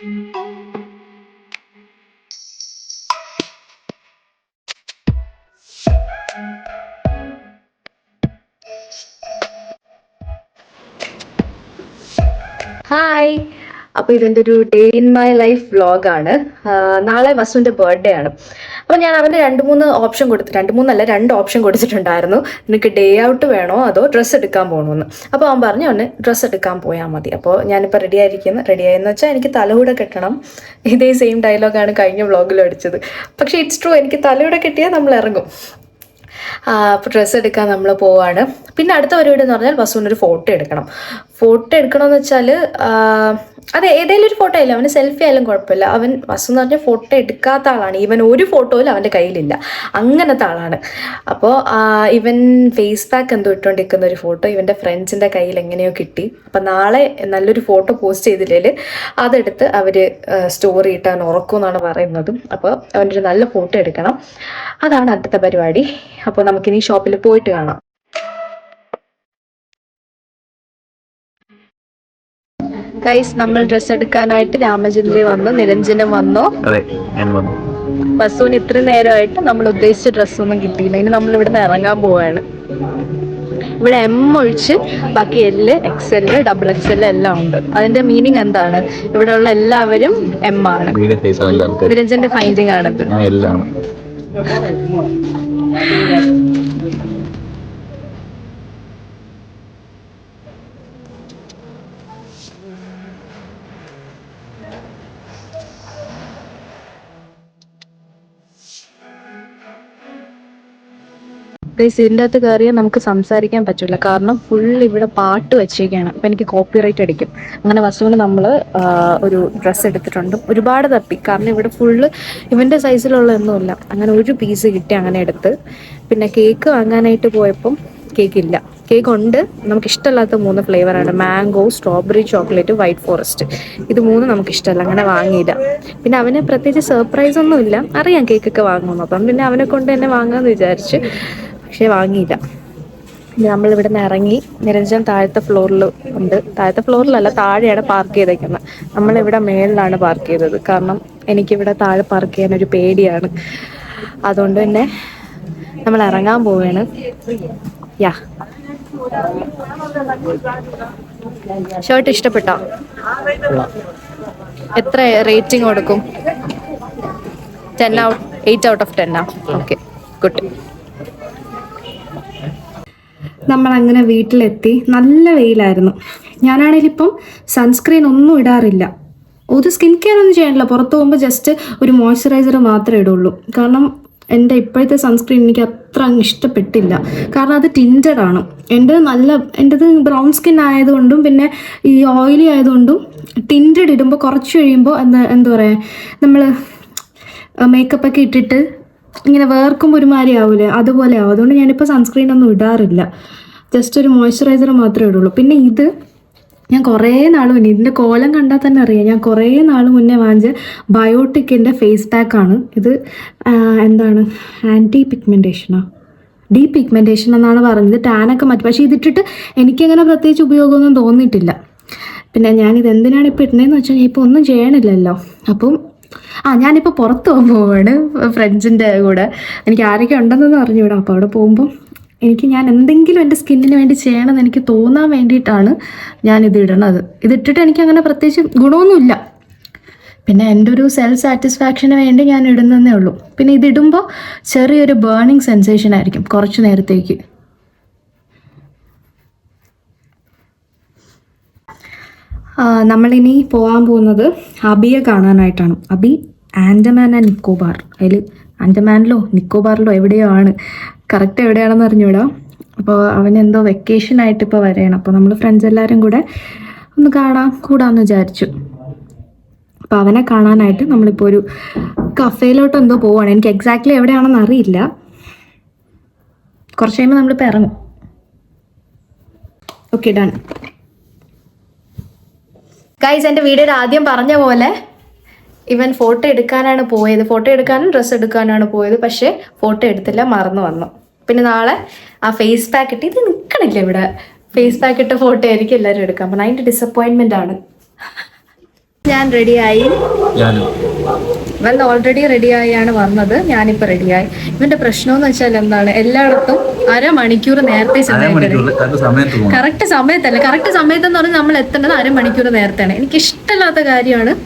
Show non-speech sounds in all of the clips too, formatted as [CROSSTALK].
Hi അപ്പോൾ ഇതിന്റെ ഒരു ഡേ ഇൻ മൈ ലൈഫ് വ്ളോഗാണ് നാളെ വസുവിന്റെ ബർത്ത്ഡേ ആണ്. അപ്പോൾ ഞാൻ അവന് രണ്ട് മൂന്ന് ഓപ്ഷൻ കൊടുത്തു രണ്ട് മൂന്നല്ല രണ്ട് ഓപ്ഷൻ കൊടുത്തിട്ടുണ്ടായിരുന്നു. നിനക്ക് ഡേ ഔട്ട് വേണോ അതോ ഡ്രസ്സ് എടുക്കാൻ പോകണമെന്ന് അപ്പോൾ അവൻ പറഞ്ഞു അവന് ഡ്രസ്സ് എടുക്കാൻ പോയാൽ മതി. അപ്പോൾ ഞാനിപ്പോൾ റെഡി ആയിരിക്കുന്നു. റെഡി ആയെന്ന് വെച്ചാൽ എനിക്ക് തലകൂടെ കെട്ടണം. ഇതേ സെയിം ഡയലോഗാണ് കഴിഞ്ഞ വ്ളോഗിൽ അടിച്ചത്. പക്ഷേ ഇറ്റ്സ് ട്രൂ എനിക്ക് തലയുടെ കെട്ടിയാൽ നമ്മൾ ഇറങ്ങും. അപ്പോൾ ഡ്രസ്സ് എടുക്കാൻ നമ്മൾ പോവാണ്. പിന്നെ അടുത്ത പരിപാടി എന്ന് പറഞ്ഞാൽ വസുവിനൊരു ഫോട്ടോ എടുക്കണം. ഫോട്ടോ എടുക്കണമെന്ന് വെച്ചാൽ അതെ ഏതെങ്കിലും ഒരു ഫോട്ടോ ഇല്ല അവന് സെൽഫി ആയാലും കുഴപ്പമില്ല. അവൻ വസു എന്ന് പറഞ്ഞാൽ ഫോട്ടോ എടുക്കാത്ത ആളാണ്. ഇവൻ ഒരു ഫോട്ടോയിലും അവന്റെ കയ്യിലില്ല. അങ്ങനത്തെ ആളാണ്. അപ്പോൾ ഇവൻ ഫേസ് പാക്ക് എന്തോ ഇട്ടുകൊണ്ടിരിക്കുന്ന ഒരു ഫോട്ടോ ഇവന്റെ ഫ്രണ്ട്സിന്റെ കയ്യിൽ എങ്ങനെയോ കിട്ടി. അപ്പം നാളെ നല്ലൊരു ഫോട്ടോ പോസ്റ്റ് ചെയ്തില്ലെങ്കിൽ അതെടുത്ത് അവർ സ്റ്റോറി ഇട്ടാൻ ഉറക്കും എന്നാണ് പറയുന്നതും. അപ്പോൾ അവന്റെ ഒരു നല്ല ഫോട്ടോ എടുക്കണം. അതാണ് അടുത്ത പരിപാടി. അപ്പോൾ നമുക്കിനി ഷോപ്പിൽ പോയിട്ട് കാണാം. ഗൈസ് നമ്മൾ ഡ്രസ് എടുക്കാനായിട്ട് രാമചന്ദ്രൻ വന്നു നിരഞ്ജനം വന്നു. അതെ ഞാൻ വന്നു. ഇത്ര നേരമായിട്ട് നമ്മൾ ഉദ്ദേശിച്ച ഡ്രസ്സൊന്നും കിട്ടിയില്ല. ഇനി നമ്മൾ ഇവിടെ നിന്ന് ഇറങ്ങാൻ പോവാണ്. ഇവിടെ എം ഒഴിച്ച് ബാക്കി L X L double X L എല്ലാം ഉണ്ട്. അതിന്റെ മീനിങ് എന്താണ്? ഇവിടെ ഉള്ള എല്ലാവരും എം ആണ്. നിരഞ്ജന്റെ ഫൈൻഡിങ് ആണിത്. [LAUGHS] ഗൈസ് ഇതിന്റെ അകത്ത് കയറിയാൽ നമുക്ക് സംസാരിക്കാൻ പറ്റില്ല. കാരണം ഫുൾ ഇവിടെ പാട്ട് വെച്ചേക്കാണ്. അപ്പം എനിക്ക് കോപ്പിറൈറ്റ് അടിക്കും. അങ്ങനെ വസ്തുവിന് നമ്മൾ ഒരു ഡ്രസ്സ് എടുത്തിട്ടുണ്ട്. ഒരുപാട് തപ്പി. കാരണം ഇവിടെ ഫുള്ള് ഇവന്റെ സൈസിലുള്ളതൊന്നുമില്ല അങ്ങനെ ഒരു പീസ് കിട്ടി അങ്ങനെ എടുത്ത്. പിന്നെ കേക്ക് വാങ്ങാനായിട്ട് പോയപ്പം കേക്ക് ഇല്ല. കേക്ക് ഉണ്ട്. നമുക്ക് ഇഷ്ടമല്ലാത്ത മൂന്ന് ഫ്ലേവറാണ് mango strawberry chocolate white forest ഇത് മൂന്ന് നമുക്ക് ഇഷ്ടമല്ല. അങ്ങനെ വാങ്ങിയില്ല. പിന്നെ അവന് പ്രത്യേകിച്ച് സർപ്രൈസ് ഒന്നുമില്ല. അറിയാം കേക്കൊക്കെ വാങ്ങുമെന്ന്. അപ്പം പിന്നെ അവനെ കൊണ്ട് തന്നെ വാങ്ങാമെന്ന് വിചാരിച്ച് പക്ഷേ വാങ്ങിയില്ല. നമ്മൾ ഇവിടെ നിന്ന് ഇറങ്ങി നിരഞ്ജൻ താഴത്തെ ഫ്ലോറിൽ ഉണ്ട്. താഴത്തെ ഫ്ലോറിലല്ല താഴെയാണ് പാർക്ക് ചെയ്തേക്കുന്നത്. നമ്മളിവിടെ മേളിലാണ് പാർക്ക് ചെയ്തത്. കാരണം എനിക്കിവിടെ താഴെ പാർക്ക് ചെയ്യാൻ ഒരു പേടിയാണ്. അതുകൊണ്ട് തന്നെ നമ്മൾ ഇറങ്ങാൻ പോവുകയാണ് യാ. ഷർട്ട് ഇഷ്ടപ്പെട്ടോ? എത്ര റേറ്റിംഗ് കൊടുക്കും? Ten out eight out of ആ ഓക്കെ ഗുഡ്. നമ്മൾ അങ്ങനെ വീട്ടിലെത്തി നല്ല വെയിലായിരുന്നു. ഞാനാണെങ്കിൽ ഇപ്പം സൺസ്ക്രീൻ ഒന്നും ഇടാറില്ല. ഒരു സ്കിൻ കെയർ ഒന്നും ചെയ്യാനില്ല. പുറത്തു പോകുമ്പോൾ ജസ്റ്റ് ഒരു മോയ്സ്ചറൈസർ മാത്രമേ ഇടുള്ളൂ. കാരണം എന്റെ ഇപ്പോഴത്തെ സൺസ്ക്രീൻ എനിക്ക് അത്ര അങ്ങ് ഇഷ്ടപ്പെട്ടില്ല. കാരണം അത് ടിന്റഡ് ആണ്. എന്റെ നല്ല എന്റെത് ബ്രൗൺ സ്കിൻ ആയതുകൊണ്ടും പിന്നെ ഈ ഓയിലി ആയതുകൊണ്ടും ടിന്റഡ് ഇടുമ്പോൾ കുറച്ച് കഴിയുമ്പോൾ എന്താ എന്താ പറയുക നമ്മൾ മേക്കപ്പ് ഒക്കെ ഇട്ടിട്ട് ഇങ്ങനെ വേർക്കുമ്പോൾ ഒരുമാതിരി ആവില്ലേ അതുപോലെ ആവും. അതുകൊണ്ട് ഞാനിപ്പോൾ സൺസ്ക്രീൻ ഒന്നും ഇടാറില്ല. ജസ്റ്റ് ഒരു മോയ്സ്ചറൈസർ മാത്രമേ ഇടുള്ളൂ പിന്നെ ഇത് ഞാൻ കുറേ നാൾ മുന്നേ ഇതിന്റെ കോലം കണ്ടാൽ തന്നെ അറിയാം. ഞാൻ കുറേ നാൾ മുന്നേ വാങ്ങിച്ച ബയോട്ടിക്കിന്റെ ഫേസ് പാക്കാണ് ഇത് എന്താണ്? ആന്റി പിഗ്മെന്റേഷനാണ് ഡീ പിഗ്മെന്റേഷൻ എന്നാണ് പറഞ്ഞത്. ടാനൊക്കെ മറ്റു. പക്ഷേ ഇതിട്ടിട്ട് എനിക്കങ്ങനെ പ്രത്യേകിച്ച് ഉപയോഗമൊന്നും തോന്നിയിട്ടില്ല. പിന്നെ ഞാനിത് എന്തിനാണ് ഇപ്പോൾ ഇടുന്നതെന്ന് വെച്ചാൽ ഞാൻ ഇപ്പോൾ ഒന്നും ചെയ്യണില്ലല്ലോ. അപ്പം ആ ഞാനിപ്പോൾ പുറത്ത് പോകാൻ പോവാണ് ഫ്രണ്ട്സിന്റെ കൂടെ. എനിക്ക് ആരൊക്കെ ഉണ്ടെന്നൊന്നും അറിഞ്ഞുകൂടാ. അപ്പോൾ അവിടെ പോകുമ്പോൾ എനിക്ക് ഞാൻ എന്തെങ്കിലും എന്റെ സ്കിന്നിന് വേണ്ടി ചെയ്യണമെന്ന് എനിക്ക് തോന്നാൻ വേണ്ടിയിട്ടാണ് ഞാനിത് ഇടണത്. ഇതിട്ടിട്ട് എനിക്ക് അങ്ങനെ പ്രത്യേകിച്ച് ഗുണമൊന്നുമില്ല. പിന്നെ എന്റെ ഒരു സെൽഫ് സാറ്റിസ്ഫാക്ഷന് വേണ്ടി ഞാൻ ഇടുന്നതേ ഉള്ളൂ. പിന്നെ ഇതിടുമ്പോൾ ചെറിയൊരു ബേണിങ് സെൻസേഷൻ ആയിരിക്കും കുറച്ച് നേരത്തേക്ക്. നമ്മളിനി പോകാൻ പോകുന്നത് അബിയെ കാണാനായിട്ടാണ്. അബി ആൻഡമാൻ ആൻഡ് നിക്കോബാർ. അതിൽ ആൻഡമാനിലോ നിക്കോബാറിലോ എവിടെയോ ആണ്. കറക്റ്റ് എവിടെയാണെന്ന് അറിഞ്ഞൂടാ. അപ്പോൾ അവൻ എന്തോ വെക്കേഷനായിട്ട് ഇപ്പോൾ വരെയാണ് അപ്പോൾ നമ്മൾ ഫ്രണ്ട്സ് എല്ലാവരും കൂടെ ഒന്ന് കാണാൻ കൂടാന്ന് വിചാരിച്ചു. അപ്പോൾ അവനെ കാണാനായിട്ട് നമ്മളിപ്പോൾ ഒരു കഫേയിലോട്ട് എന്തോ പോവാണ്. എനിക്ക് എക്സാക്ട്ലി എവിടെയാണെന്ന് അറിയില്ല. കുറച്ച് കഴിയുമ്പോൾ നമ്മളിപ്പോൾ ഇറങ്ങും. ഓക്കെ ഡൺ ഗൈസ് എന്റെ വീഡിയോയിൽ ആദ്യം പറഞ്ഞ പോലെ ഇവൻ ഫോട്ടോ എടുക്കാനാണ് പോയത്. ഫോട്ടോ എടുക്കാനും ഡ്രസ്സ് എടുക്കാനാണ് പോയത്. പക്ഷേ ഫോട്ടോ എടുത്തില്ല മറന്നു വന്നു. പിന്നെ നാളെ ആ ഫേസ് പാക്ക് ഇട്ട് ഇത് നിൽക്കണില്ല ഇവിടെ? ഫേസ് പാക്ക് ഇട്ട ഫോട്ടോ ആയിരിക്കും എല്ലാവരും എടുക്കാം അപ്പം അതിന്റെ ഡിസപ്പോയിൻമെന്റ് ആണ്. ഞാൻ റെഡിയായി വെൽ ഓൾറെഡി റെഡിയായാണ് വന്നത്. ഞാനിപ്പോ റെഡിയായി ഇവന്റെ പ്രശ്നം എന്ന് വെച്ചാൽ എന്താണ്? എല്ലായിടത്തും അരമണിക്കൂർ നേരത്തെ കറക്റ്റ് സമയത്തല്ല. കറക്റ്റ് സമയത്ത് എന്ന് പറഞ്ഞാൽ നമ്മൾ എത്തേണ്ടത് അരമണിക്കൂർ നേരത്തെയാണ്. എനിക്ക് ഇഷ്ടമില്ലാത്ത കാര്യമാണ്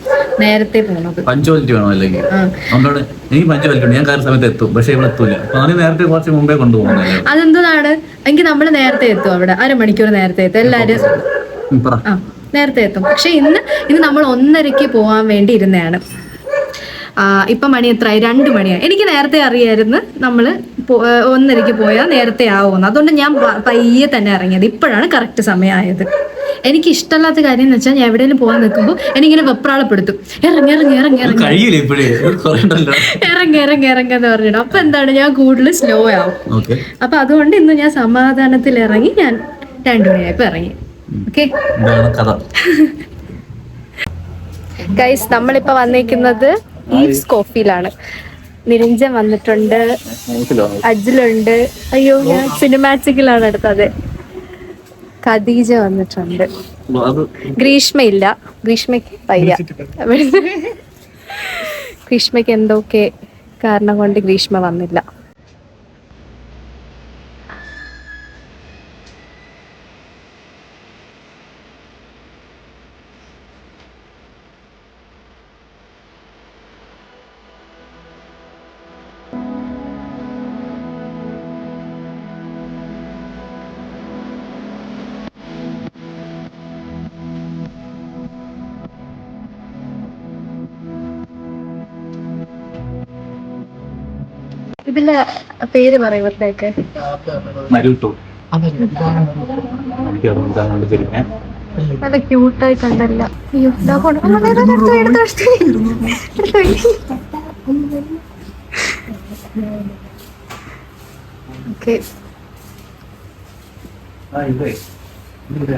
നേരത്തെ പോകുന്നത് പഞ്ച്വാലിറ്റി വേണം അല്ലെങ്കിൽ? ആ. എനിക്ക് പഞ്ച്വാലിറ്റി ഞാൻ കാര്യം സമയത്ത് എത്തും. പക്ഷേ ഇവിടെ എത്തൂല. നേരത്തെ കുറച്ച് മുമ്പേ അതെന്താണ്? എങ്കിൽ നമ്മൾ നേരത്തെ എത്തും അവിടെ. അരമണിക്കൂർ നേരത്തെ എത്തും. ആ നേരത്തെ എത്തും. പക്ഷെ ഇന്ന് ഇന്ന് നമ്മൾ ഒന്നരയ്ക്ക് പോകാൻ വേണ്ടി ഇരുന്നതാണ്. ഇപ്പൊ മണി എത്രയായി രണ്ട് മണിയായി. എനിക്ക് നേരത്തെ അറിയായിരുന്നു നമ്മൾ ഒന്നരയ്ക്ക് പോയാൽ നേരത്തെ ആവുമെന്ന്. അതുകൊണ്ട് ഞാൻ പയ്യെ തന്നെ ഇറങ്ങിയത്. ഇപ്പോഴാണ് കറക്റ്റ് സമയമായത് എനിക്ക് ഇഷ്ടമല്ലാത്ത കാര്യം എന്ന് വെച്ചാൽ ഞാൻ എവിടെയെങ്കിലും പോകാൻ നിൽക്കുമ്പോൾ എനിക്കിങ്ങനെ വെപ്രാളപ്പെടുത്തും. ഇറങ്ങി ഇറങ്ങി ഇറങ്ങി ഇറങ്ങി. ഇറങ്ങി ഇറങ്ങി ഇറങ്ങി എന്ന് പറഞ്ഞിട്ട്. അപ്പൊ എന്താണ്? ഞാൻ കൂടുതൽ സ്ലോ ആവും. അപ്പൊ അതുകൊണ്ട് ഇന്ന് ഞാൻ സമാധാനത്തിൽ ഇറങ്ങി ഞാൻ രണ്ടു മണിയായപ്പോ ഇറങ്ങി. ഓക്കെ ഗൈസ് [LAUGHS] നമ്മളിപ്പോ വന്നിരിക്കുന്നത് ഈവ്സ് കോഫിയിലാണ് നിരഞ്ജൻ വന്നിട്ടുണ്ട്. അജിലുണ്ട്. അയ്യോ ഞാൻ സിനിമാറ്റിക്കിലാണ് എടുത്തത്. ഖദീജ വന്നിട്ടുണ്ട്. ഗ്രീഷ്മ ഇല്ല ഗ്രീഷ്മയ്ക്ക് വയ്യ ഗ്രീഷ്മയ്ക്ക് എന്തൊക്കെ കാരണം കൊണ്ട് ഗ്രീഷ്മ വന്നില്ല. ഇതിന്റെ പേര് പറയും ഇവരുടെയൊക്കെ. നല്ല ക്യൂട്ടായി കണ്ടല്ല.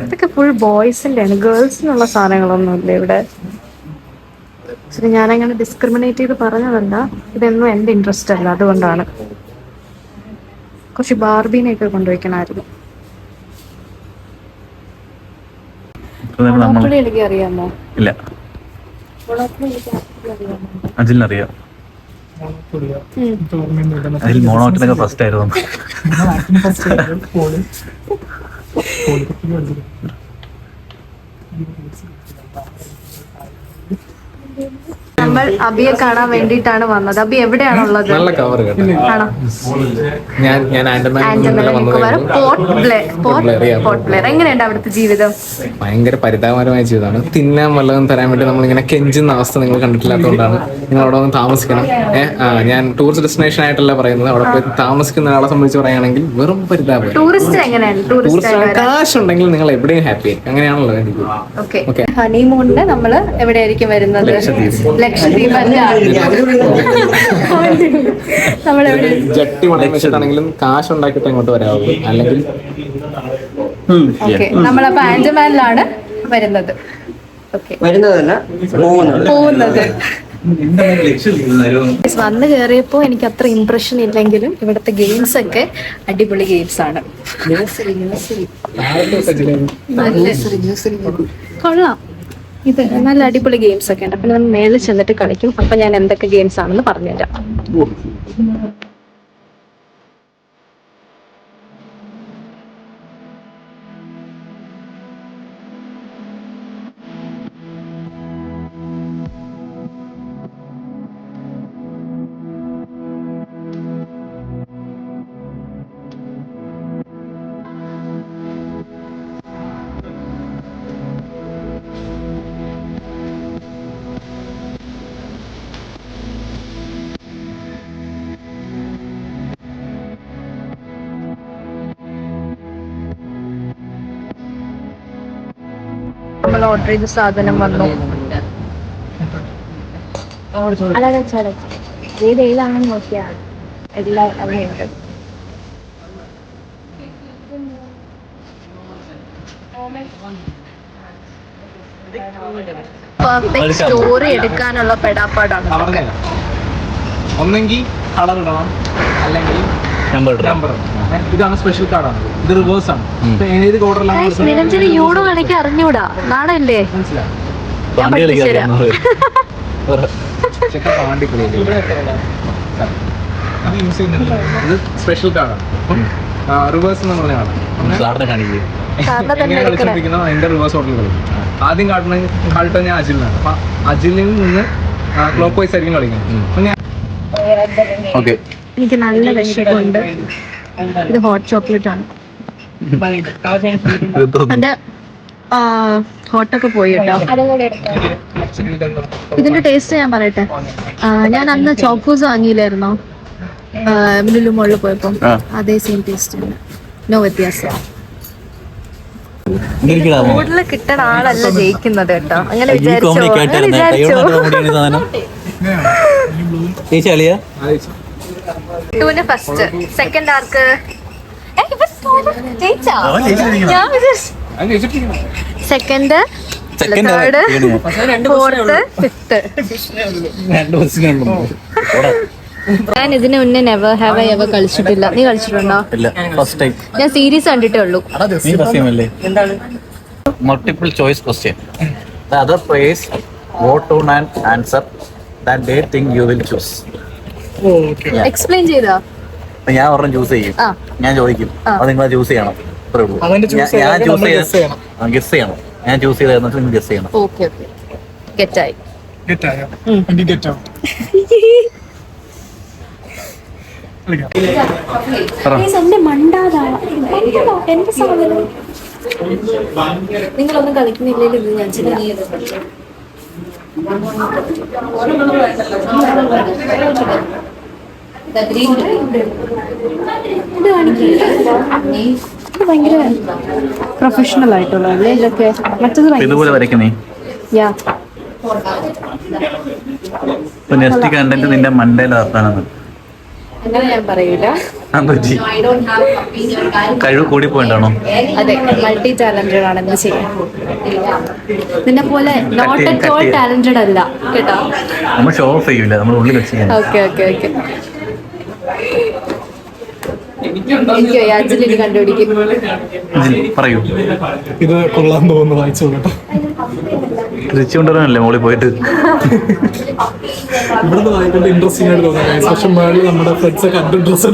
ഇതൊക്കെ ഫുൾ ബോയ്സിന്റെ ആണ് ഗേൾസിനുള്ള സാധനങ്ങളൊന്നും ഇല്ല ഇവിടെ. ശരി ഞാനങ്ങനെ ഡിസ്ക്രിമിനേറ്റ് ചെയ്ത് പറഞ്ഞതല്ല. ഇതൊന്നും എന്റെ ഇൻട്രസ്റ്റ് അല്ല. അതുകൊണ്ടാണ്. കുറച്ച് ബാർബീനെയൊക്കെ കൊണ്ടുവയ്ക്കണമായിരുന്നു. എനിക്ക് അറിയാമോ? ഇല്ല. അജിലിനറിയാം. അതിൽ മോണോട്ടിനൊക്കെ ഫസ്റ്റ് ആയിരുന്നു. നമ്മൾ അബിയെ കാണാൻ വേണ്ടിയിട്ടാണ് വന്നത്. അബി എവിടെയാണുള്ളത്? നല്ല കവർ കേട്ടോ. ആണോ? ഞാൻ ഞാൻ ആൻഡമാൻ ആൻഡമാൻ പോർട്ട് പോർട്ട് പോർട്ട് ബ്ലെയർ എങ്ങനെയുണ്ട് അവിടുത്തെ ജീവിതം? ഭയങ്കര പരിതാപകരമായ ജീവിതമാണ്. തിന്നാൻ വല്ലതും തരാൻ വേണ്ടി നമ്മൾ ഇങ്ങനെ കെഞ്ചുന്ന അവസ്ഥ നിങ്ങൾ കണ്ടിട്ടില്ലാത്തതുകൊണ്ടാണ്. നിങ്ങൾ അവിടെ വന്ന് താമസിക്കണം. ഏഹ് ഞാൻ ടൂറിസ്റ്റ് ഡെസ്റ്റിനേഷൻ ആയിട്ടല്ല പറയുന്നത്. അവിടെ പോയി താമസിക്കുന്ന ആളെ സംബന്ധിച്ച് പറയുകയാണെങ്കിൽ വെറും പരിതാപം ടൂറിസ്റ്റ് എങ്ങനെയാണ്? ടൂറിസ്റ്റ് കാശുണ്ടെങ്കിൽ കാശ് ഉണ്ടെങ്കിൽ നിങ്ങൾ എവിടെയും ഹാപ്പി അങ്ങനെയാണല്ലോ എനിക്ക് ഹണിമൂണിന് നമ്മൾ എവിടെയായിരിക്കും വരുന്നത്? ലക്ഷദ്വീപ് ജട്ടി പണയം വെച്ചിട്ടാണെങ്കിലും കാശ് ഉണ്ടാക്കിട്ട് ഇങ്ങോട്ട് വരാവുള്ളൂ അല്ലെങ്കിൽ ഓക്കെ നമ്മളപ്പോ ആൻഡമാനിലാണ് വരുന്നത്. ഓക്കെ. വരുന്നതല്ല പോകുന്നത്. വന്ന് കേറിയപ്പോ എനിക്ക് അത്ര ഇംപ്രഷൻ ഇല്ലെങ്കിലും ഇവിടുത്തെ ഗെയിംസ് ഒക്കെ അടിപൊളി ഗെയിംസ് ആണ്. കൊള്ളാം. ഇത് നല്ല അടിപൊളി ഗെയിംസ് ഒക്കെ ഉണ്ട്. അപ്പൊ നമ്മൾ മേളിൽ ചെന്നിട്ട് കളിക്കും. അപ്പൊ ഞാൻ എന്തൊക്കെ ഗെയിംസ് ആണെന്ന് പറഞ്ഞുതരാം. ഓർഡർ ചെയ്ത സാധനം വന്നു. അതാണ് ഏത് ഏതാണെന്ന് നോക്കിയാൽ എല്ലാം അവിടെയുണ്ട് പെർഫെക്റ്റ് സ്റ്റോറി എടുക്കാനുള്ള പെടാപ്പാടാണ്. ഒന്നെങ്കിൽ കളർ ഇടണം. അല്ലെങ്കിൽ നമ്പർ നമ്പർ ഇതാണ് സ്പെഷ്യൽ കാർഡാണ് ഇത് റിവേഴ്സ് ആണ്. ഏത് നിരഞ്ജന് യൂണോ കളിക്ക് അറിഞ്ഞൂടാ. കളിയില്ലേ? ഇത് സ്പെഷ്യൽ കാർഡാണ് റിവേഴ്സ് എന്ന് പറഞ്ഞ കാർഡാണ് സാറിനെ കാണിക്കുക എങ്ങനെ കളിച്ചോണ്ടിരിക്കുന്ന? അതിന്റെ റിവേഴ്സ് ഓർഡർ കളിക്കും ആദ്യം കാട്ടുന്ന കാട്ടുന്ന ഞാൻ അജിലിനാണ് അപ്പൊ അജിലിൽ നിന്ന് ക്ലോക്ക് വൈസ് ആയിരിക്കും കളിക്കുന്നത്. അപ്പൊ ഞാൻ ഓക്കെ. എനിക്ക് നല്ല വിശപ്പുണ്ട് ഇത് ഹോട്ട് ചോക്ലേറ്റ് ആണ്. എന്റെ ഹോട്ടൊക്കെ പോയി കേട്ടോ. ഇതിന്റെ ടേസ്റ്റ് ഞാൻ പറയട്ടെ. ഞാൻ അന്ന് ചോക്കൂസ് വാങ്ങിയില്ലായിരുന്നോ? ലുലു മോളിൽ പോയപ്പോ. അതേ സെയിം ടേസ്റ്റ് ഉണ്ട് നോ വ്യത്യാസം. കൂടുതൽ കിട്ടണ ആളല്ല ജയിക്കുന്നത് കേട്ടോ. അങ്ങനെ വിചാരിച്ചോ. വിചാരിച്ചോ. ചേച്ചി അളിയ? ടൂന് ഫസ്റ്റ് സെക്കൻഡ് ആർക്ക്. Second third. ഫോർത്ത് ഫിഫ്ത്ത് ഞാൻ ഇതിന് മുന്നേ നെവർ ഹാവ് ഐ എവർ കളിച്ചിട്ടില്ല. നീ കളിച്ചിട്ടുണ്ടോ? ഇല്ല ഫസ്റ്റ് ടൈം ഞാൻ സീരീസ് കണ്ടിട്ടേ ഉള്ളൂ. നീ ഫസ്റ്റ് ടൈം അല്ലേ? Multiple choice question the other place vote on and answer that they think you will choose explain ചെയ്താ? ഞാൻ ഒരെണ്ണം ചൂസ് ചെയ്യും. ഞാൻ ചോദിക്കും. അത് നിങ്ങൾ ചൂസ് ചെയ്യണം. അത്രേ ഉള്ളൂ. ഞാൻ- ചൂസ് ചെയ്യണം. ഗസ് ചെയ്യണം. ഞാൻ ചൂസ് ചെയ്തെന്ന് നിങ്ങൾ ഗസ് ചെയ്യണം. ഗെറ്റായി നിങ്ങളൊന്നും കളിക്കുന്നില്ലെങ്കിൽ ഞാൻ ചെയ്യാം ഇത് കാണിക്കില്ല ഇത് ഭയങ്കര പ്രൊഫഷണൽ ആയിട്ടുള്ള അല്ലേ ഇതൊക്കെ മറ്റത് ഇതുപോലെ വരയ്ക്കുന്നേ യാ നെക്സ്റ്റ് കണ്ടന്റ് നിന്റെ മണ്ടയിൽ അങ്ങനെ ഞാൻ പറയൂല. പറ്റി. കഴിവ് കൂടി പോയിട്ടാണോ അതെ മൾട്ടി ടാലന്റഡ് ആണ് എന്ന് ചെയ്യാൻ. നിന്നെ പോലെ നോട്ട് അറ്റ് ഓൾ ടാലന്റഡ് അല്ല കേട്ടോ? നമ്മൾ ഷോ ഓഫ് ചെയ്യൂല നമ്മൾ ഉള്ളിൽ വെച്ച് ഓക്കെ ഓക്കെ ഓക്കെ എനിക്ക് അജിലിന് കണ്ടുപിടിക്കും പറയൂ. ഇത് കൊള്ളാൻ തോന്നുന്നു വായിച്ചു കേട്ടോ. തിരിച്ചു കൊണ്ടുവരാനല്ലേ മോളിൽ പോയിട്ട്? ഇവിടുന്ന് വായിക്കുന്നത് ഇൻട്രസ്റ്റിംഗ് ആയിട്ട് മേളിൽ നമ്മുടെ ഫ്രണ്ട്സ് ഒക്കെ ഡ്രസ്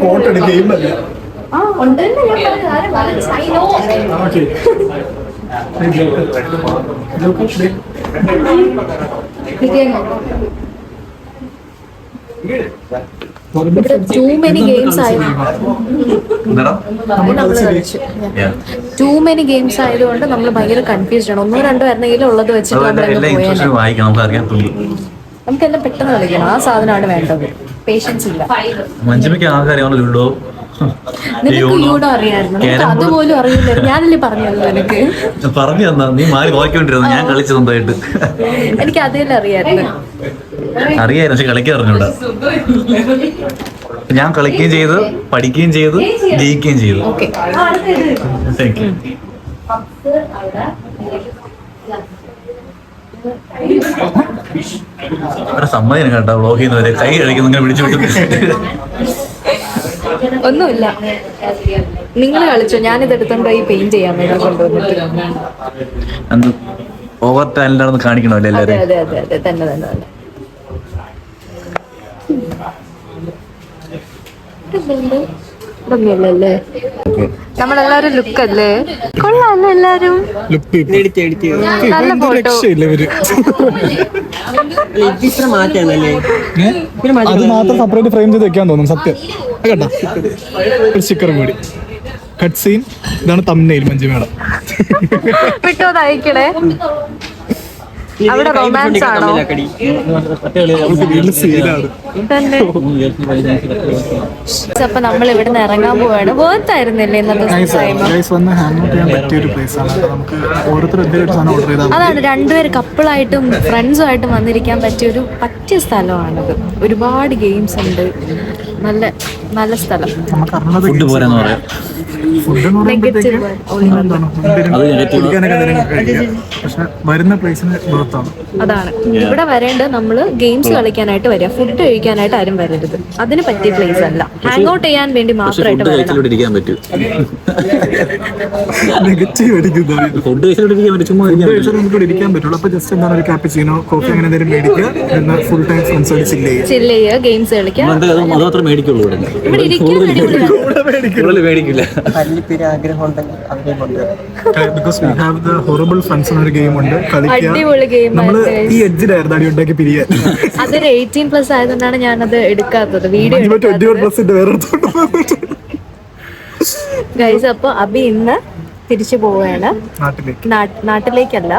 ഫോട്ടോ എടുക്കുകയില്ല ഇവിടെ ടൂ മെനി ഗെയിംസ് ആയതുകൊണ്ട് നമ്മൾ കളിച്ചു. ടൂ മെനി ഗെയിംസ് ആയതുകൊണ്ട് നമ്മൾ ഭയങ്കര കൺഫ്യൂസ്ഡ് ആണ്. ഒന്നോ രണ്ടോ ആയിരുന്നെങ്കിലും ഉള്ളത് വെച്ചിട്ട് നമ്മൾ എല്ലാ പോയാൽ ഇൻസ്ട്രക്ഷനും വായിക്കാം നമുക്ക് നമുക്കെല്ലാം പെട്ടെന്ന് കളിക്കണം. ആ സാധനമാണ് വേണ്ടത്. പേഷ്യൻസ് ഇല്ല. ലുഡോ? നിനക്ക് അറിയായിരുന്നു? അതുപോലും ഞാനല്ലേ പറഞ്ഞല്ലോ നിനക്ക്? പറഞ്ഞു തന്നാ. നീ മാറി നോക്കിക്കൊണ്ടിരുന്നു ഞാൻ കളിച്ചു സ്വന്തമായിട്ട് എനിക്ക് അതേലും അറിയായിരുന്നു. അറിയായിരുന്നു പക്ഷെ കളിക്കാൻ അറിഞ്ഞൂടാ. ഞാൻ കളിക്കുകയും ചെയ്ത് പഠിക്കുകയും ചെയ്ത് ജയിക്കുകയും ചെയ്തു. താങ്ക് യു അവിടെ സമ്മതിക്കണം കേട്ടോ വ്ളോഗ് ചെയ്യുന്നവരെ. കൈ കഴിക്കുന്ന ഇങ്ങനെ പിടിച്ചു വിട്ടു ഒന്നുമില്ല. നിങ്ങൾ കളിച്ചോ? ഞാനിത് എടുത്തോണ്ട് പോയി പെയിന്റ് ചെയ്യാൻ വേണ്ടി കൊണ്ടുവന്നിട്ട്. ഓവർ ടാലന്റ് ആണെന്ന് കാണിക്കണമല്ലോ എല്ലാവരും അതെ അതെ അതെ. തന്നെ തന്നെ. ഇതൊന്നുമില്ലല്ലേ നമ്മളെല്ലാരും ലുക്ക് അല്ലേ കൊള്ളാല്ലേ എല്ലാരും നല്ല ഫോട്ടോ അത് മാത്രം സെപ്പറേറ്റ് ഫ്രെയിം ചെയ്ത് വെക്കാൻ തോന്നും സത്യം. കേട്ടോ ഒരു സ്റ്റിക്കർ കൂടി. കട്ട് സീൻ ഇതാണ് തമ്മിൽ മഞ്ജു മേഡം വിട്ടോ അയക്കണേ അവിടെ റൊമാൻസ് ആണോ? അപ്പൊ നമ്മൾ ഇവിടുന്ന് ഇറങ്ങാൻ പോവാണ്. വേർത്തായിരുന്നില്ലേ ഇന്നത്തെ ഗൈസ് വന്ന് ഹാങ് ഔട്ട് ചെയ്യാൻ പറ്റിയ ഒരു പ്ലേസ് ആണ്. കേട്ടോ. നമുക്ക് ഓരോരുത്തർ എന്തെങ്കിലും ഒരു ഓർഡർ ചെയ്താൽ അതാണ് രണ്ടുപേര് കപ്പിളായിട്ടും ഫ്രണ്ട്സും ആയിട്ടും വന്നിരിക്കാൻ പറ്റിയ ഒരു പറ്റിയ സ്ഥലമാണത്. ഒരുപാട് ഗെയിംസ് ഉണ്ട്. നല്ല നല്ല സ്ഥലം. ഫുഡ് പോരാന്ന് പറയാം. പക്ഷെ വരുന്ന ബർത്താണ് അതാണ്. ഇവിടെ വരേണ്ട നമ്മൾ ഗെയിംസ് കളിക്കാനായിട്ട് വരിക. ഫുഡ് കഴിക്കാനായിട്ട് ആരും വരരുത്. അതിന് പറ്റിയ പ്ലേസ് അല്ല. ഹാങ് ഔട്ട് ചെയ്യാൻ വേണ്ടി മാത്രമായിട്ട് കോഫി അങ്ങനെ എന്തെങ്കിലും മേടിക്കുക. ഫുൾ ടൈം ചില്ല് ചെയ്യുക. ഗെയിംസ് കളിക്കുക. ഇവിടെ. ഇരിക്കാൻ അടിപൊളിയാണ് കൂടുതൽ മേടിക്കില്ല ആഗ്രഹം ഉണ്ടെങ്കിൽ അവരെ കൊണ്ടുവരും because we have the horrible എന്നൊരു ഗെയിം ഉണ്ട്. കളിക്കുക. നമ്മൾ ഈ എഡ്ജിലായിരുന്നു അടി ഉണ്ടാക്കി പിരിയാൻ. അതൊരു എയ്റ്റീൻ പ്ലസ് ആയതുകൊണ്ടാണ് ഞാനത് എടുക്കാത്തത്. Video Manju twenty one plus വേറെ ഗൈസ് അപ്പൊ അബി ഇന്ന് തിരിച്ചു പോവുകയാണ്. നാട്ടിലേക്കല്ല.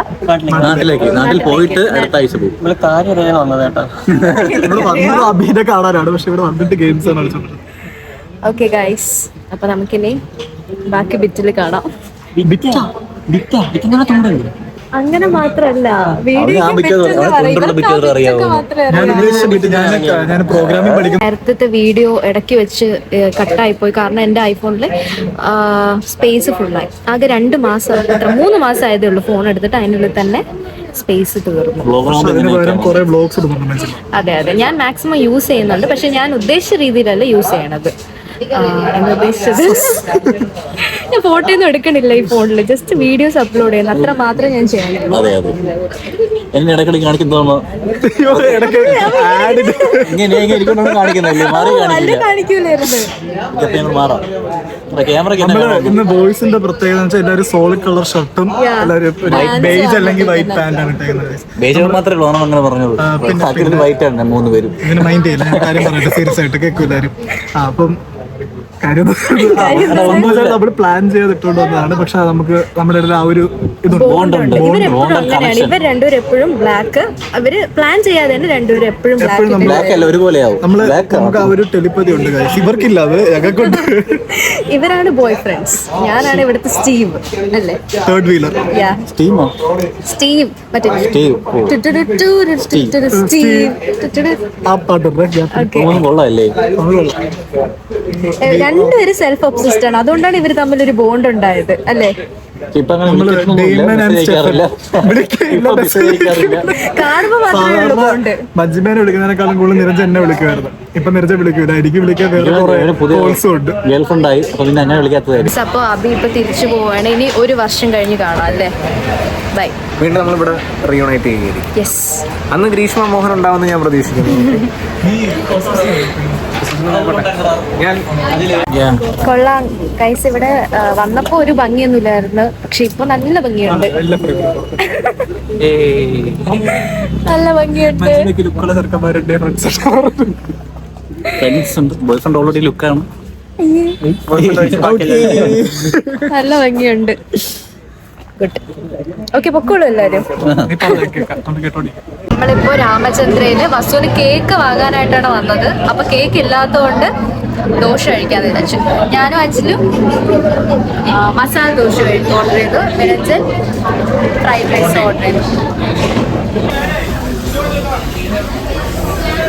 നാട്ടിലേക്ക്. നാട്ടിൽ പോയിട്ട് അടുത്ത ആഴ്ച പോകും. നമ്മൾ കാര്യം അറിയാൻ വന്നത് കേട്ടോ. ഇവിടെ വന്നത് അബീനെ കാണാനാണ്. പക്ഷെ ഇവിടെ വന്നിട്ട് ഗെയിംസ് ആണ് കളിച്ചോണ്ടത് ഓക്കെ ഗൈസ് അപ്പൊ നമുക്കിനി ബാക്കി ബിറ്റിൽ കാണാം. അങ്ങനെ മാത്രല്ല. നേരത്തെ വീഡിയോ ഇടയ്ക്ക് വെച്ച് കട്ടായി പോയി. കാരണം എന്റെ ഐഫോണിൽ സ്പേസ് ഫുള്ളായി ആകെ രണ്ട് മാസം എത്ര മൂന്ന് മാസം ആയതേ ഉള്ളൂ ഫോൺ എടുത്തിട്ട് അതിനുള്ളിൽ തന്നെ സ്പേസ് തീർന്നു. അതെ അതെ. ഞാൻ മാക്സിമം യൂസ് ചെയ്യുന്നുണ്ട്. പക്ഷെ ഞാൻ ഉദ്ദേശിച്ച രീതിയിലല്ല യൂസ് ചെയ്യണത്. ഉദ്ദേശിച്ചത്? ഞാൻ ഫോട്ടോ ഒന്നും എടുക്കണില്ല ഈ ഫോണിൽ ജസ്റ്റ് വീഡിയോസ് അപ്ലോഡ് ചെയ്യുന്നു. അത്ര മാത്രം ഞാൻ ചെയ്യുന്നുള്ളൂ അതെ അതെ. എന്നെ ഇടയ്ക്കിടയ്ക്ക് കാണിക്കുന്നതാണോ ഇടയ്ക്ക് ആഡ് ഇങ്ങനെ ഇങ്ങനെ മാറി കാണിക്കില്ല. ഇന്ന് ബോയ്സിന്റെ പ്രത്യേകത വെച്ചാൽ എല്ലാവരും സോളിഡ് കളർ ഷർട്ടും എല്ലാവരും ബേജ് അല്ലെങ്കിൽ വൈറ്റ് പാന്റ് ആണ് ഇട്ടേക്കുന്നത് മാത്രമേ ഉള്ളൂ ഓണം അങ്ങനെ പറഞ്ഞത്? പിന്നെ വൈറ്റ് ആണ് മൂന്ന് പേരും. ഇങ്ങനെ മൈൻഡ് ചെയ്യില്ല ഞാൻ കാര്യം പറയട്ടെ സീരിയസ് ആയിട്ട് കേൾക്കും എല്ലാവരും അപ്പം കാര്യം നമ്മൾ പ്ലാൻ ചെയ്തിട്ടുകൊണ്ട് വന്നതാണ്. പക്ഷെ നമുക്ക് നമ്മുടെ ഇടയിൽ ആ ഒരു ഇതുണ്ട്. ഇവർ രണ്ടുപേരും എപ്പോഴും ബ്ലാക്ക് അവർ പ്ലാൻ ചെയ്യാതെ തന്നെ രണ്ടുപേരും എപ്പോഴും ബ്ലാക്ക് ബ്ലാക്ക് അല്ല ഒരുപോലെയാവും. നമ്മൾ നമുക്ക് ആ ഒരു ടെലിപ്പതി ഉണ്ട്. ഇവർക്കില്ല അത്. ഞങ്ങൾക്കുണ്ട്. [LAUGHS] ഇവരാണ് ബോയ് ഫ്രണ്ട്സ് ഞാനാണ് ഇവിടുത്തെ സ്റ്റീവ് അല്ലേ? തേർഡ് വീലർ യാ ടീമോ സ്റ്റീവ് മറ്റേ സ്റ്റീവ് സ്റ്റീവ് ടുടുടു. ആ മൂന്നും കൊള്ളാമല്ലേ ഏ, രണ്ടുപേരും സെൽഫ് ഒബ്സിസ്റ്റ് ആണ്. അതുകൊണ്ടാണ് ഇവർ തമ്മിൽ ഒരു ബോണ്ട് ഉണ്ടായത് അല്ലേ? മഞ്ജുമേനെ വിളിക്കുന്നതിനേക്കാളും കൂടുതൽ നിരഞ്ജൻ എന്നെ വിളിക്കുമായിരുന്നു. ഇപ്പൊ നിരഞ്ജൻ വിളിക്കൂല. എനിക്ക് വിളിക്കാൻ വേറെ കോൾസും ഉണ്ട് ഗേൾ ഫ്രണ്ട് ആയി അപ്പൊ പിന്നെ അങ്ങനെ വിളിക്കാത്തതായിരിക്കും. അപ്പൊ അബി ഇപ്പൊ തിരിച്ചു പോവാണ് ഇനി ഒരു വർഷം കഴിഞ്ഞ് കാണാം അല്ലേ? ബൈ. വീണ്ടും നമ്മൾ ഇവിടെ റീയൂണൈറ്റ് ചെയ്യുകയായിരിക്കും. യെസ് അന്ന് ഗ്രീഷ്മ മോഹൻ ഉണ്ടാവുമെന്ന് ഞാൻ പ്രതീക്ഷിക്കുന്നു. [LAUGHS] കൊള്ളാം. കൈസ് ഇവിടെ വന്നപ്പോ ഒരു ഭംഗിയൊന്നുമില്ലായിരുന്നു. പക്ഷെ ഇപ്പൊ നല്ല ഭംഗിയുണ്ട്. നല്ല ഭംഗിയുണ്ട്. ഉണ്ട്. ഓൾറെഡി ലുക്കാണ് നല്ല ഭംഗിയുണ്ട്. ഗുഡ് ഓക്കെ പൊക്കോളൂ എല്ലാരും. കേട്ടോടി നമ്മളിപ്പോ രാമചന്ദ്രന് വസുവിന് കേക്ക് വാങ്ങാനായിട്ടാണ് വന്നത്. അപ്പൊ കേക്ക് ഇല്ലാത്തതുകൊണ്ട് ദോശ കഴിക്കാൻ വിചാരിച്ചു. ഞാനും അച്ഛനും മസാല ദോശ ഓർഡർ ചെയ്തു. വിനച്ചൻ ഫ്രൈഡ് റൈസ് ഓർഡർ ചെയ്തു.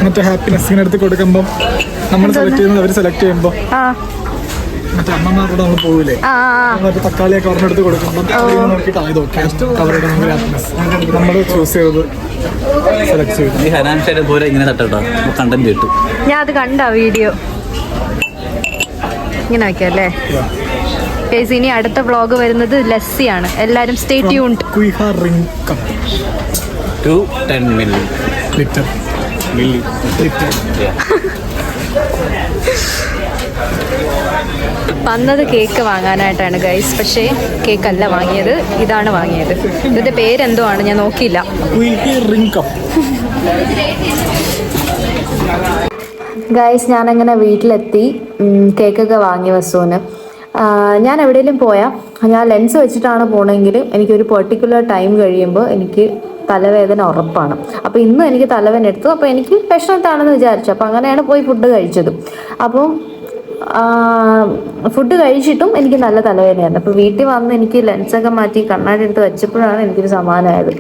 മറ്റേ ഹാപ്പിനെസ്സിന് അടുത്ത് കൊടുക്കുമ്പോൾ നമ്മൾ സെലക്ട് ചെയ്യുന്നത് അവർ സെലക്ട് ചെയ്യുമ്പോൾ മറ്റേ അമ്മമാരോട് നമ്മൾ പോവില്ലേ മറ്റേ തക്കാളിയൊക്കെ അവരുടെ കൊടുക്കുമ്പോൾ നോക്കിയിട്ട് ആയത് ഓക്കെ അവരുടെ ഹാപ്പിനെസ് നമ്മൾ ചൂസ് ചെയ്തത് സെലക്ട് ചെയ്തു ഈ ഹനാൻഷയുടെ പോലെ ഇങ്ങനെ തട്ടട്ടോ കണ്ടന്റ് കിട്ടും. ഞാൻ അത് കണ്ട വീഡിയോ ഇങ്ങനെ വെക്കാം അല്ലേ ഗൈസ് ഇനി അടുത്ത വ്ളോഗ് വരുന്നത് ലസ്സിയാണ്. എല്ലാരും stay tuned കുയിഹ ring cup two ten millilitre millilitre വന്നത് കേക്ക് വാങ്ങാനായിട്ടാണ് ഗൈസ് പക്ഷേ കേക്ക് അല്ല വാങ്ങിയത്. ഇതാണ് വാങ്ങിയത്. ഇതിന്റെ പേരെന്തോ ആണ് ഞാൻ നോക്കിയില്ല. കുയിഹ റിംഗ് കപ്പ് ഗൈസ് ഞാനങ്ങനെ വീട്ടിലെത്തി കേക്കൊക്കെ വാങ്ങി വസുവിന് ഞാൻ എവിടെയെങ്കിലും പോയാൽ ഞാൻ ലെൻസ് വെച്ചിട്ടാണ് പോണെങ്കിൽ എനിക്കൊരു പെർട്ടിക്കുലർ ടൈം കഴിയുമ്പോൾ എനിക്ക് തലവേദന ഉറപ്പാണ്. അപ്പോൾ ഇന്നും എനിക്ക് തലവേദന എടുത്തു. അപ്പോൾ എനിക്ക് വിഷമത്താണെന്ന് വിചാരിച്ചു. അപ്പോൾ അങ്ങനെയാണ് പോയി ഫുഡ് കഴിച്ചത്. അപ്പം ഫുഡ് കഴിച്ചിട്ടും എനിക്ക് നല്ല തലവേദനയായിരുന്നു. അപ്പോൾ വീട്ടിൽ വന്ന് എനിക്ക് ലെൻസൊക്കെ മാറ്റി കണ്ണാടി എടുത്ത് വെച്ചപ്പോഴാണ് എനിക്കൊരു സമാനമായത്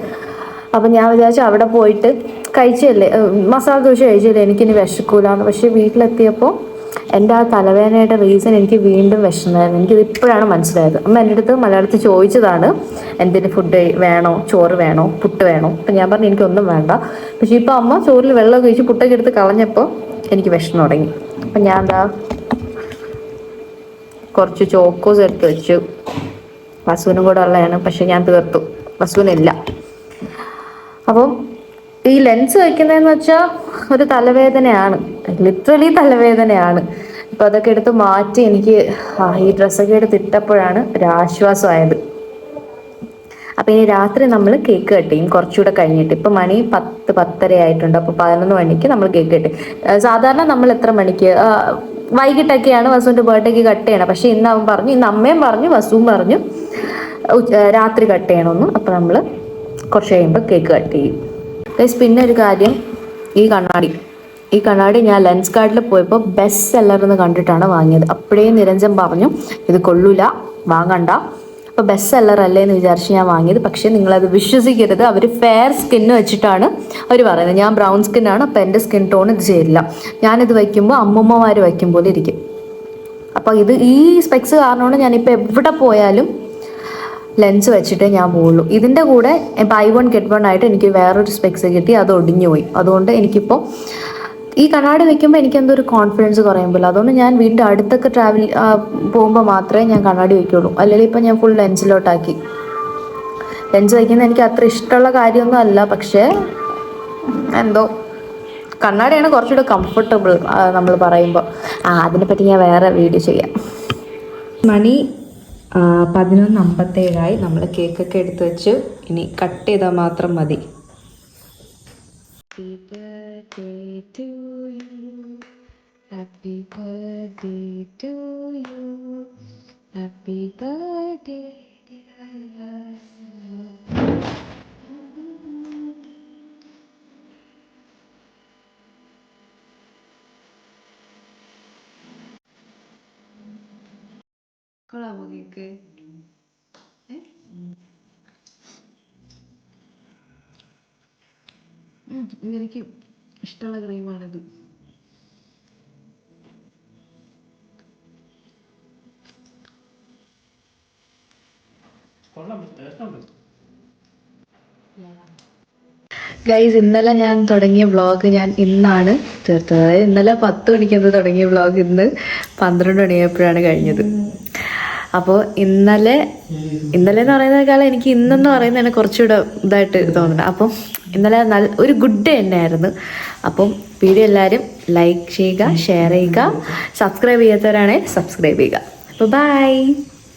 അപ്പം ഞാൻ വിചാരിച്ചു അവിടെ പോയിട്ട് കഴിച്ചല്ലേ? മസാല ദോശ കഴിച്ചല്ലേ? എനിക്കിനി വിശക്കൂലാണ് പക്ഷെ വീട്ടിലെത്തിയപ്പോൾ എന്റെ ആ തലവേദനയുടെ റീസൺ എനിക്ക് വീണ്ടും വിഷമമായിരുന്നു എനിക്കിത് ഇപ്പോഴാണ് മനസ്സിലായത്. അമ്മ എന്റെ അടുത്ത് മലയാളത്തിൽ ചോദിച്ചതാണ് എന്തിന് ഫുഡ് വേണോ? ചോറ് വേണോ? പുട്ട് വേണോ? അപ്പം ഞാൻ പറഞ്ഞു എനിക്കൊന്നും വേണ്ട. പക്ഷേ ഇപ്പോൾ അമ്മ ചോറിൽ വെള്ളം കഴിച്ച് പുട്ടൊക്കെ എടുത്ത് കളഞ്ഞപ്പോൾ എനിക്ക് വിഷമം തുടങ്ങി. അപ്പം ഞാൻ എന്താ കുറച്ച് ചോക്കോസ് എടുത്ത് വെച്ചു. വസുവിനും കൂടെ ഉള്ളതാണ് പക്ഷെ ഞാൻ തീർത്തു. വസുവിനില്ല. അപ്പം ഈ ലെൻസ് വയ്ക്കുന്നതെന്ന് വെച്ചാൽ ഒരു തലവേദനയാണ്. ലിറ്ററലി തലവേദനയാണ്. അപ്പം അതൊക്കെ എടുത്ത് മാറ്റി എനിക്ക് ഈ ഡ്രസ്സൊക്കെ എടുത്ത് ഇട്ടപ്പോഴാണ് ഒരാശ്വാസമായത് അപ്പം ഇനി രാത്രി നമ്മൾ കേക്ക് കട്ട് ചെയ്യും. കുറച്ചുകൂടെ കഴിഞ്ഞിട്ട്. ഇപ്പം മണി പത്ത് പത്തര ആയിട്ടുണ്ട്. അപ്പോൾ പതിനൊന്ന് മണിക്ക് നമ്മൾ കേക്ക് കട്ട് സാധാരണ നമ്മൾ എത്ര മണിക്ക്? വൈകിട്ടൊക്കെയാണ് വസുവിന്റെ ബർത്ത്ഡേക്ക് കട്ട് ചെയ്യണം പക്ഷെ ഇന്ന് അവൻ പറഞ്ഞു ഇന്ന് അമ്മയും പറഞ്ഞു വസുവും പറഞ്ഞു രാത്രി കട്ട് ചെയ്യണമെന്ന്. അപ്പോൾ നമ്മൾ കുറച്ച് കഴിയുമ്പോൾ കേക്ക് കട്ട് ചെയ്യും. പിന്നെ ഒരു കാര്യം ഈ കണ്ണാടി. ഈ കണ്ണാടി ഞാൻ ലെൻസ് കാർഡിൽ പോയപ്പോൾ ബെസ്റ്റ് സെല്ലർ എന്ന് കണ്ടിട്ടാണ് വാങ്ങിയത്. അപ്പോഴേ നിരഞ്ജൻ പറഞ്ഞു ഇത് കൊള്ളൂല വാങ്ങണ്ട. അപ്പോൾ ബെസ്റ്റ് സെല്ലർ അല്ലേ എന്ന് വിചാരിച്ച് ഞാൻ വാങ്ങിയത്. പക്ഷേ നിങ്ങളത് വിശ്വസിക്കരുത്. അവർ ഫെയർ സ്കിന്ന് വെച്ചിട്ടാണ് അവർ പറയുന്നത്. ഞാൻ ബ്രൗൺ സ്കിന്നാണ് അപ്പോൾ എന്റെ സ്കിൻ ടോൺ ഇത് ചേരില്ല ഞാനിത് വയ്ക്കുമ്പോൾ അമ്മമ്മമാർ വയ്ക്കും പോലെ ഇരിക്കും. അപ്പോൾ ഇത് ഈ സ്പെക്സ് കാരണമാണ് ഞാനിപ്പോൾ എവിടെ പോയാലും ലെൻസ് വെച്ചിട്ടേ ഞാൻ പോവുള്ളൂ. ഇതിന്റെ കൂടെ ബൈ വൺ ഗെറ്റ് വൺ ആയിട്ട് എനിക്ക് വേറൊരു സ്പെക്സ് കിട്ടി. അത് ഒടിഞ്ഞു പോയി. അതുകൊണ്ട് എനിക്കിപ്പോൾ ഈ കണ്ണാടി വെക്കുമ്പോൾ എനിക്ക് എന്തോ ഒരു കോൺഫിഡൻസ് കുറയുമ്പോൾ അതുകൊണ്ട് ഞാൻ വീണ്ടും അടുത്തൊക്കെ ട്രാവൽ പോകുമ്പോൾ മാത്രമേ ഞാൻ കണ്ണാടി വയ്ക്കുള്ളൂ അല്ലെങ്കിൽ ഇപ്പം ഞാൻ ഫുൾ ലെൻസിലോട്ടാക്കി ലെൻസ് വയ്ക്കുന്നത് എനിക്ക് അത്ര ഇഷ്ടമുള്ള കാര്യമൊന്നും അല്ല. പക്ഷേ എന്തോ കണ്ണാടിയാണ് കുറച്ചുകൂടെ കംഫർട്ടബിൾ നമ്മൾ പറയുമ്പോൾ ആ അതിനെപ്പറ്റി ഞാൻ വേറെ വീഡിയോ ചെയ്യാം. മണി പതിനൊന്ന് അമ്പത്തേഴായി. നമ്മൾ കേക്കൊക്കെ എടുത്ത് വെച്ച് ഇനി കട്ട് ചെയ്താൽ മാത്രം മതി. Happy birthday to you happy birthday കൊള്ളാമോ കേക്ക് എനിക്ക് ഇഷ്ടമുള്ള ക്രീമാണിത്. ഗൈസ് ഇന്നലെ ഞാൻ തുടങ്ങിയ വ്ളോഗ് ഞാൻ ഇന്നാണ് തീർത്തത്. അതായത് ഇന്നലെ പത്ത് മണിക്കത് തുടങ്ങിയ വ്ളോഗ് ഇന്ന് പന്ത്രണ്ട് മണിയായപ്പോഴാണ് കഴിഞ്ഞത്. അപ്പോൾ ഇന്നലെ ഇന്നലെ എന്ന് പറയുന്നതിനേക്കാളും എനിക്ക് ഇന്നെന്ന് പറയുന്നതിന് കുറച്ചുകൂടെ ഇതായിട്ട് തോന്നുന്നുണ്ട്. അപ്പം ഇന്നലെ നല്ല ഒരു ഗുഡ് ഡേ തന്നെയായിരുന്നു. അപ്പം വീഡിയോ എല്ലാവരും ലൈക്ക് ചെയ്യുക ഷെയർ ചെയ്യുക സബ്സ്ക്രൈബ് ചെയ്യാത്തവരാണെങ്കിൽ സബ്സ്ക്രൈബ് ചെയ്യുക. അപ്പോൾ ബൈ